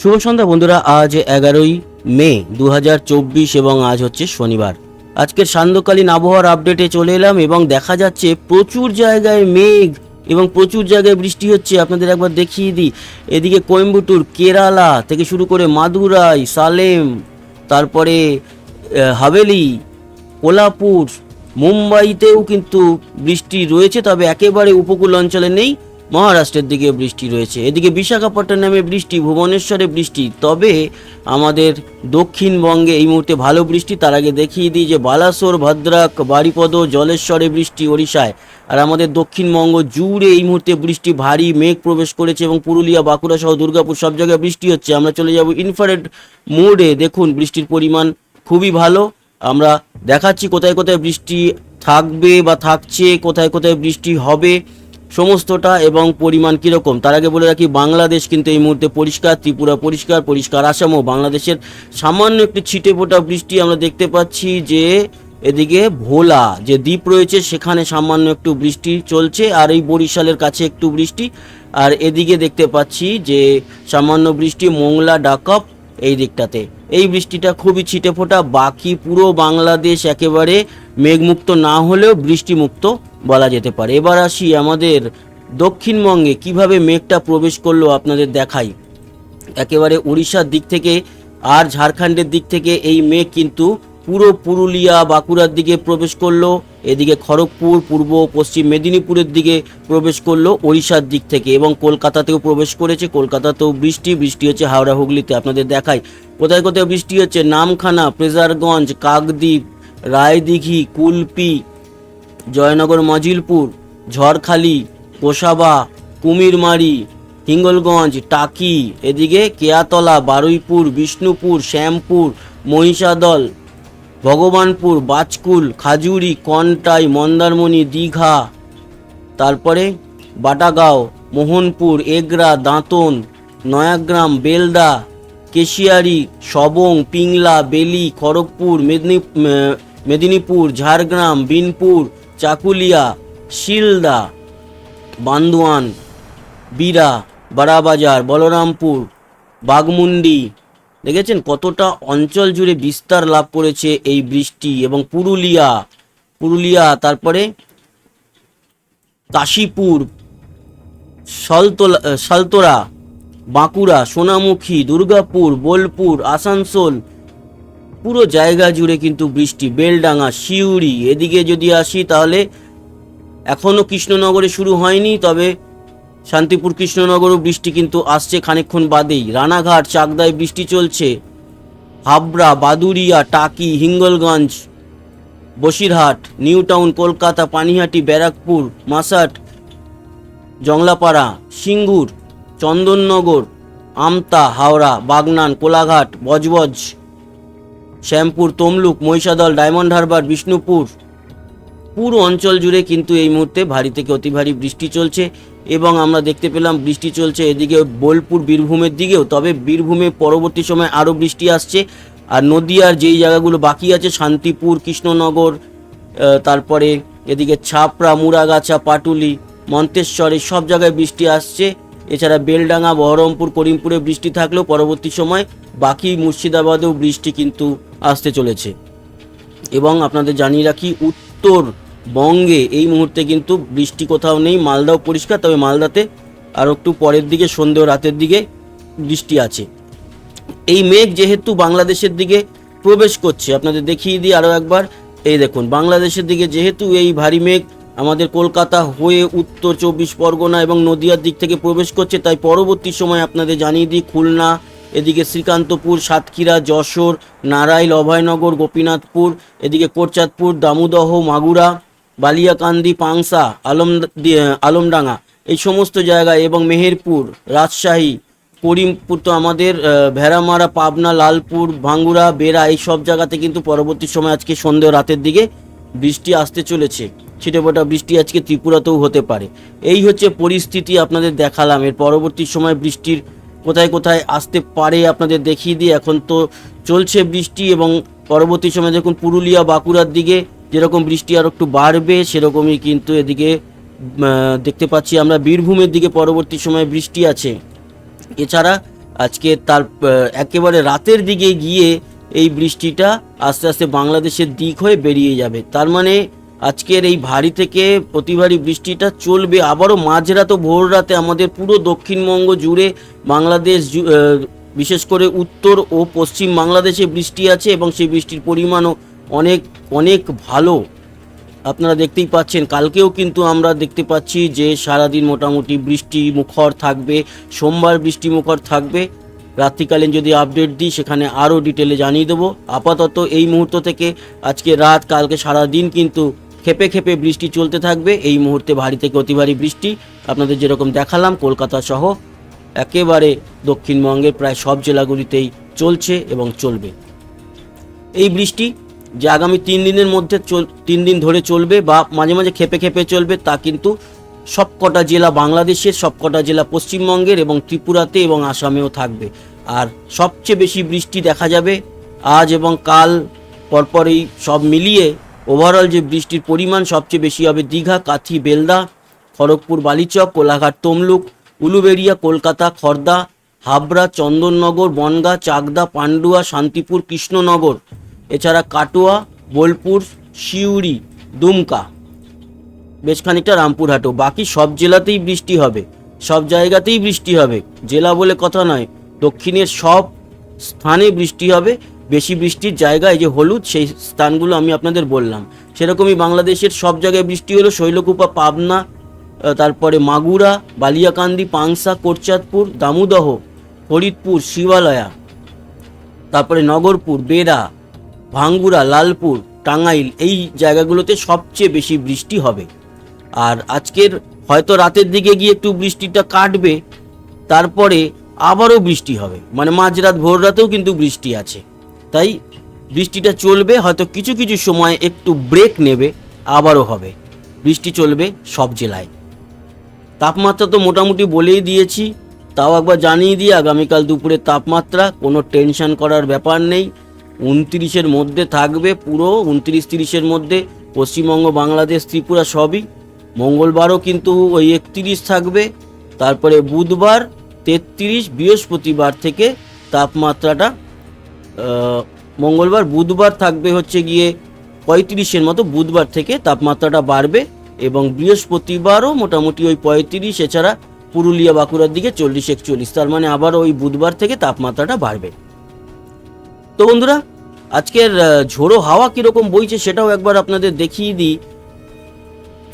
শুভ সন্ধ্যা বন্ধুরা, আজ এগারোই মে দু হাজার চব্বিশ এবং আজ হচ্ছে শনিবার। আজকের সান্ধ্যকালীন আবহাওয়ার আপডেটে চলে এলাম এবং দেখা যাচ্ছে প্রচুর জায়গায় মেঘ এবং প্রচুর জায়গায় বৃষ্টি হচ্ছে। আপনাদের একবার দেখিয়ে দিই। এদিকে কোয়েম্বুটুর, কেরালা থেকে শুরু করে মাদুরাই, সালেম, তারপরে হাভেলি, কোলাপুর, মুম্বাইতেও কিন্তু বৃষ্টি রয়েছে, তবে একেবারে উপকূল অঞ্চলে নেই। মহারাষ্ট্রের দিকে বৃষ্টি রয়েছে। এদিকে বিশাখাপট্টনামে বৃষ্টি, ভুবনেশ্বরে বৃষ্টি। তবে আমাদের দক্ষিণবঙ্গে এই মুহূর্তে ভালো বৃষ্টি। তার আগে দেখিয়ে দিই যে বালাসোর, ভদ্রাক, বারিপদ, জলেশ্বরে বৃষ্টি ওড়িশায়। আর আমাদের দক্ষিণবঙ্গ জুড়ে এই মুহূর্তে বৃষ্টি, ভারী মেঘ প্রবেশ করেছে এবং পুরুলিয়া, বাঁকুড়া সহ দুর্গাপুর সব জায়গায় বৃষ্টি হচ্ছে। আমরা চলে যাব ইনফারেড মোডে। দেখুন, বৃষ্টির পরিমাণ খুবই ভালো। আমরা দেখাচ্ছি কোথায় কোথায় বৃষ্টি থাকবে বা থাকছে, কোথায় কোথায় বৃষ্টি হবে। সমস্তটা এবং পরিমাণ কীরকম? তার আগে বলে রাখি, বাংলাদেশ কিন্তু এই মুহূর্তে পরিষ্কার, ত্রিপুরা পরিষ্কার পরিষ্কার আসামও বাংলাদেশের সামান্য একটু ছিটে ফোটা বৃষ্টি আমরা দেখতে পাচ্ছি যে এদিকে ভোলা, যে দ্বীপ রয়েছে, সেখানে সামান্য একটু বৃষ্টি চলছে আর এই বরিশালের কাছে একটু বৃষ্টি। আর এদিকে দেখতে পাচ্ছি যে সামান্য বৃষ্টি, মোংলা, ডাকপ এই দিকটাতে। এই বৃষ্টিটা খুবই ছিটে ফোটা, বাকি পুরো বাংলাদেশ একেবারে মেঘমুক্ত না হলেও বৃষ্টিমুক্ত বলা যেতে পারে। এবার আসি আমাদের দক্ষিণবঙ্গে, কীভাবে মেঘটা প্রবেশ করল আপনাদের দেখাই। একেবারে উড়িষ্যার দিক থেকে আর ঝাড়খণ্ডের দিক থেকে এই মেঘ কিন্তু পুরো পুরুলিয়া বাঁকুড়ার দিকে প্রবেশ করল, এদিকে খড়গপুর, পূর্ব, পশ্চিম মেদিনীপুরের দিকে প্রবেশ করল ওড়িশার দিক থেকে এবং কলকাতাতেও প্রবেশ করেছে। কলকাতাতেও বৃষ্টি বৃষ্টি হচ্ছে হাওড়া হুগলিতে, আপনাদের দেখায় কোথায় কোথায় বৃষ্টি হচ্ছে? নামখানা, প্রেজারগঞ্জ, কাকদ্বীপ, রায়দিঘি, কুলপি, জয়নগর, মজিলপুর, ঝড়খালি কোষাবা কুমিরমারি, হিঙ্গলগঞ্জ, টাকি, এদিকে কেয়াতলা, বারুইপুর, বিষ্ণুপুর, শ্যামপুর, মহিষাদল ভগবানপুর, বাজকুল, খাজুরি, কন্টাই, মন্দারমণি, দীঘা, তারপরে বাটাগাঁও, মোহনপুর, এগরা, দাঁতন, নয়াগ্রাম, বেলদা, কেশিয়ারি, সবং, পিংলা, বেলি, খড়গপুর, মেদিনী মেদিনীপুর, ঝাড়গ্রাম, বিনপুর, চাকুলিয়া, শিলদা, বান্দোয়ান, বিরা, বারাবাজার, বলরামপুর, বাগমুন্ডি দেখেছেন কতটা অঞ্চল জুড়ে বিস্তার লাভ করেছে এই বৃষ্টি এবং পুরুলিয়া পুরুলিয়া, তারপরে কাশীপুর সলতোলা সালতোরা বাঁকুড়া, সোনামুখী, দুর্গাপুর, বোলপুর, আসানসোল, পুরো জায়গা জুড়ে কিন্তু বৃষ্টি। বেলডাঙ্গা শিউড়ি এদিকে যদি আসি তাহলে এখনও কৃষ্ণনগরে শুরু হয়নি, তবে শান্তিপুর কৃষ্ণনগরও বৃষ্টি কিন্তু আসছে খানিকক্ষণ বাদেই। রানাঘাট, চাকদায় বৃষ্টি চলছে। Habra Baduria Taki, Hingalganj, Basirhat New Town Kolkata, Panihati, Barrackpore, Masat, Janglapara, Singur, Chandannagar, Amta, Howrah, Bagnan, Kolaghat, Budge Budge, Shyampur, Tamluk, Mahishadal, Diamond Harbour, Bishnupur. পুরো অঞ্চল জুড়ে কিন্তু এই মুহূর্তে ভারী থেকে অতি ভারী বৃষ্টি চলছে। এবং আমরা দেখতে পেলাম বৃষ্টি চলছে এদিকে বোলপুর, বীরভূমের দিকেও। তবে বীরভূমে পরবর্তী সময় আরও বৃষ্টি আসছে। আর নদিয়ার যেই জায়গাগুলো বাকি আছে, শান্তিপুর, কৃষ্ণনগর তারপরে এদিকে ছাপড়া মুরাগাছা পাটুলি, মন্তেশ্বর সব জায়গায় বৃষ্টি আসছে। এছাড়া বেলডাঙ্গা, বহরমপুর, করিমপুরে বৃষ্টি থাকলেও পরবর্তী সময় বাকি মুর্শিদাবাদেও বৃষ্টি কিন্তু আসতে চলেছে। এবং আপনাদের জানিয়ে রাখি উত্তরবঙ্গে এই মুহূর্তে কিন্তু বৃষ্টি কোথাও নেই, মালদাও পরিষ্কার, তবে মালদাতে আর একটু পরের দিকে, সন্ধ্যে ও রাতের দিকে বৃষ্টি আছে। এই মেঘ যেহেতু বাংলাদেশের দিকে প্রবেশ করছে, আপনাদের দেখিয়ে দিই আরও একবার। এই দেখুন, বাংলাদেশের দিকে যেহেতু এই ভারী মেঘ আমাদের কলকাতা হয়ে উত্তর চব্বিশ পরগনা এবং নদিয়ার দিক থেকে প্রবেশ করছে, তাই পরবর্তী সময় আপনাদের জানিয়ে দিই খুলনা, এদিকে শ্রীকান্তপুর, সাতক্ষীরা, যশোর নারাইল অভয়নগর, গোপীনাথপুর, এদিকে কোরচাঁদপুর দামোদহ, মাগুরা বালিয়াকান্দি, পাংসা, আলম, আলমডাঙ্গা, এই সমস্ত জায়গায় এবং মেহেরপুর, রাজশাহী, করিমপুর তো আমাদের ভেড়ামারা, পাবনা, লালপুর ভাঙ্গুরা বেড়া, এই সব জায়গাতে কিন্তু পরবর্তী সময় আজকে সন্ধ্যে রাতের দিকে বৃষ্টি আসতে চলেছে। ছিটেফোঁটা বৃষ্টি আজকে ত্রিপুরাতেও হতে পারে। এই হচ্ছে পরিস্থিতি আপনাদের দেখালাম। এর পরবর্তী সময় বৃষ্টির কোথায় কোথায় আসতে পারে আপনাদের দেখিয়ে দিই। এখন তো চলছে বৃষ্টি এবং পরবর্তী সময় দেখুন পুরুলিয়া, বাঁকুড়ার দিকে যেরকম বৃষ্টি আর একটু বাড়বে, সেরকমই কিন্তু এদিকে দেখতে পাচ্ছি আমরা বীরভূমের দিকে পরবর্তী সময়ে বৃষ্টি আছে। এছাড়া আজকে তার একেবারে রাতের দিকে গিয়ে এই বৃষ্টিটা আস্তে আস্তে বাংলাদেশের দিক হয়ে বেরিয়ে যাবে। তার মানে আজকের এই ভারী থেকে অতি ভারী বৃষ্টিটা চলবে। আবারও মাঝরাত ভোর রাতে আমাদের পুরো দক্ষিণবঙ্গ জুড়ে বাংলাদেশ বিশেষ করে উত্তর ও পশ্চিম বাংলাদেশে বৃষ্টি আছে এবং সেই বৃষ্টির পরিমাণও অনেক অনেক ভালো। আপনারা দেখতেই পাচ্ছেন, কালকেও কিন্তু আমরা দেখতে পাচ্ছি যে সারাদিন মোটামুটি বৃষ্টি মুখর থাকবে, সোমবার বৃষ্টি মুখর থাকবে। রাত্রিকালীন যদি আপডেট দিই, সেখানে আরও ডিটেলে জানিয়ে দেবো। আপাতত এই মুহূর্ত থেকে আজকে রাত, কালকে সারা দিন কিন্তু খেপে খেপে বৃষ্টি চলতে থাকবে। এই মুহূর্তে ভারী থেকে অতি ভারী বৃষ্টি। আপনাদের যেরকম দেখালাম, কলকাতা সহ একেবারে দক্ষিণবঙ্গের প্রায় সব জেলাগুলিতেই চলছে এবং চলবে। এই বৃষ্টি যে আগামী তিন দিনের মধ্যে তিন দিন ধরে চলবে বা মাঝে মাঝে খেপে খেপে চলবে, তা কিন্তু সবকটা জেলা বাংলাদেশের, সবকটা জেলা পশ্চিমবঙ্গের এবং ত্রিপুরাতে এবং আসামেও থাকবে। আর সবচেয়ে বেশি বৃষ্টি দেখা যাবে আজ এবং কাল পরপরই সব মিলিয়ে ওভারঅল যে বৃষ্টির পরিমাণ সবচেয়ে বেশি হবে দীঘা, কাথি, বেলদা, খড়গপুর, বালিচক, কোলাঘাট, তমলুক, উলুবেড়িয়া, কলকাতা, খর্দা, হাবড়া, চন্দননগর, বনগাঁ, চাকদা, পান্ডুয়া, শান্তিপুর, কৃষ্ণনগর। এছাড়া কাটোয়া, বোলপুর, সিউড়ি, দুমকা, বেশ খানিকটা রামপুরহাটও। বাকি সব জেলাতেই বৃষ্টি হবে। সব জায়গাতেই বৃষ্টি হবে। জেলা বলে কথা নয়। দক্ষিণের সব স্থানে বৃষ্টি হবে। বেশি বৃষ্টির জায়গায় যে হলুদ, সেই স্থানগুলো আমি আপনাদের বললাম। সেরকমই বাংলাদেশের সব জায়গায় বৃষ্টি হলো। শৈলকুপা, পাবনা তারপরে মাগুরা, বালিয়াকান্দি, পাংসা কোরচাঁদপুর দামুদহ, ফরিদপুর, শিবালয়া, তারপরে নগরপুর, বেড়া ভাঙ্গুরা লালপুর, টাঙ্গাইল এই জায়গাগুলোতে সবচেয়ে বেশি বৃষ্টি হবে। আর আজকের হয়তো রাতের দিকে গিয়ে একটু বৃষ্টিটা কাটবে, তারপরে আবারও বৃষ্টি হবে। মানে মাঝরাত ভোর রাতেও কিন্তু বৃষ্টি আছে। তাই বৃষ্টিটা চলবে, হয়তো কিছু কিছু সময় একটু ব্রেক নেবে, আবারও হবে। বৃষ্টি চলবে সব জেলায়। তাপমাত্রা তো মোটামুটি বলেই দিয়েছি, তাও একবার জানিয়ে দিয়ে আগামীকাল দুপুরের তাপমাত্রা, কোনো টেনশন করার ব্যাপার নেই। উনত্রিশের মধ্যে থাকবে পুরো, উনত্রিশ তিরিশের মধ্যে পশ্চিমবঙ্গ, বাংলাদেশ, ত্রিপুরা সবই। মঙ্গলবারও কিন্তু ওই একত্রিশ থাকবে, তারপরে বুধবার তেত্রিশ, বৃহস্পতিবার থেকে তাপমাত্রাটা মঙ্গলবার, বুধবার থাকবে হচ্ছে গিয়ে পঁয়ত্রিশের মতো, বুধবার থেকে তাপমাত্রাটা বাড়বে এবং বৃহস্পতিবারও মোটামুটি ওই পঁয়ত্রিশ, এছাড়া পুরুলিয়া, বাঁকুড়ার দিকে চল্লিশ, একচল্লিশ, তার মানে আবার ওই বুধবার থেকে তাপমাত্রাটা বাড়বে। তো বন্ধুরা, আজকের ঝোড়ো হাওয়া কীরকম বইছে সেটাও একবার আপনাদের দেখিয়ে দিই।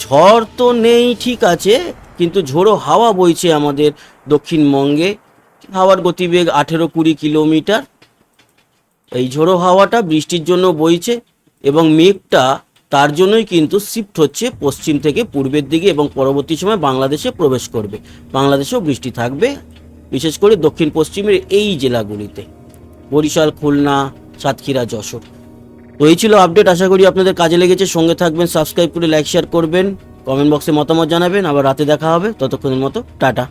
ঝড় তো নেই, ঠিক আছে, কিন্তু ঝোড়ো হাওয়া বইছে আমাদের দক্ষিণবঙ্গে হাওয়ার গতিবেগ আঠেরো কুড়ি কিলোমিটার। এই ঝোড়ো হাওয়াটা বৃষ্টির জন্য বইছে এবং মেঘটা তার জন্যই কিন্তু শিফট হচ্ছে পশ্চিম থেকে পূর্বের দিকে এবং পরবর্তী সময় বাংলাদেশে প্রবেশ করবে। বাংলাদেশেও বৃষ্টি থাকবে, বিশেষ করে দক্ষিণ পশ্চিমের এই জেলাগুলিতে। বরিশাল, খুলনা, সাতক্ষীরা, যশোর। তো এই ছিল আপডেট আশা করি আপনাদের কাজে লেগেছে। সঙ্গে থাকবেন সাবস্ক্রাইব করে লাইক শেয়ার করবেন। কমেন্ট বক্সে মতামত জানাবেন। আবার রাতে দেখা হবে। ততক্ষণের মতো, টাটা।